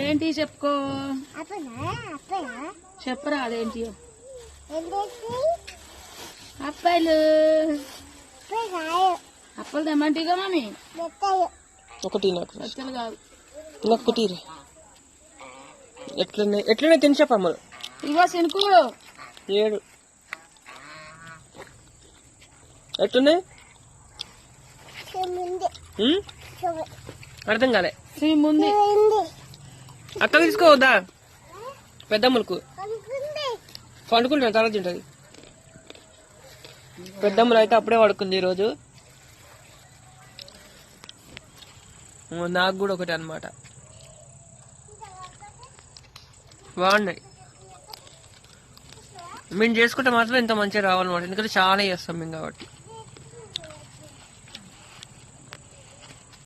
ఏంటి చెప్పుకో. చెప్పరా అదేంటి? ఏం చేసి అప్పాయిలు అప్పే కాయు అప్పలు తెమ్మంటిగా మమ్మీ? ఒకటి నాకు. కాదు. నాకు ఒకటి ఇరు. ఎట్లున్నాయి? ఎట్లున్నాయి? తిని చెప్పమ్మ ఇగో శనుకు ఏడు. ఉమ్? అర్థం కాలే. శ్రీ ముందు ఉంది అక్క తీసుకోవద్దా పెద్దమ్మలకు అనుకుంది పండుకుంటాను తర్వాత తింటది. పెద్దమ్మలు అయితే అప్పుడే పడుకుంది ఈరోజు. నాకు కూడా ఒకటి అన్నమాట. బాగున్నాయి. మేము చేసుకుంటే మాత్రం ఇంత మంచిగా రావాలన్నమాట ఎందుకంటే చాలా చేస్తాం మేము కాబట్టి.